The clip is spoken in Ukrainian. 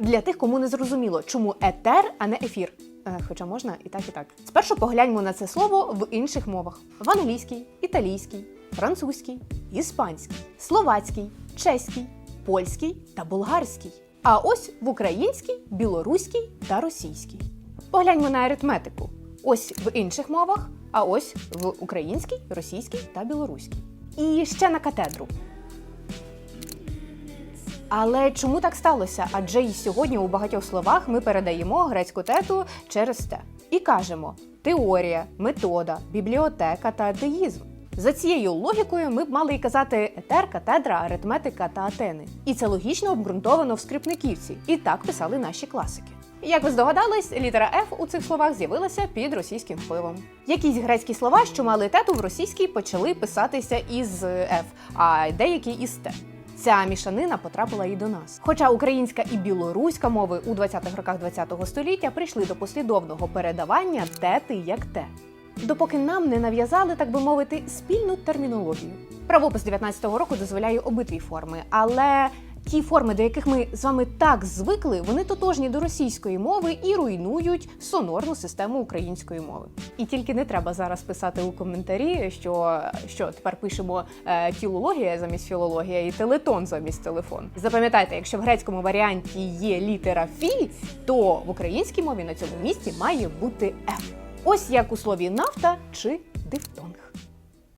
Для тих, кому не зрозуміло, чому етер, а не ефір. Е, Хоча можна і так, і так. Спершу погляньмо на це слово в інших мовах: в англійській, італійській, французькій, іспанській, словацькій, чеській, польській та болгарській. А ось в українській, білоруській та російській. Погляньмо на аритметику. Ось в інших мовах, а ось в українській, російській та білоруській. І ще на катедру. Але чому так сталося? Адже і сьогодні у багатьох словах ми передаємо грецьку тету через те і кажемо теорія, метода, бібліотека та атеїзм. За цією логікою ми б мали і казати етер, катедра, аритметика та атени. І це логічно обґрунтовано в скрипниківці. І так писали наші класики. Як ви здогадались, літера F у цих словах з'явилася під російським впливом. Якісь грецькі слова, що мали тету в російській, почали писатися із F, а деякі із Т. Ця мішанина потрапила і до нас. Хоча українська і білоруська мови у 20-х роках ХХ століття прийшли до послідовного передавання тети як те. Допоки нам не нав'язали, так би мовити, спільну термінологію. Правопис 19-го року дозволяє обидві форми, але ті форми, до яких ми з вами так звикли, вони тотожні до російської мови і руйнують сонорну систему української мови. І тільки не треба зараз писати у коментарі, що, що тепер пишемо е, філологія замість філологія і телетон замість телефон. Запам'ятайте, якщо в грецькому варіанті є літера фі, то в українській мові на цьому місці має бути Ф. Ось як у слові нафта чи дифтонг.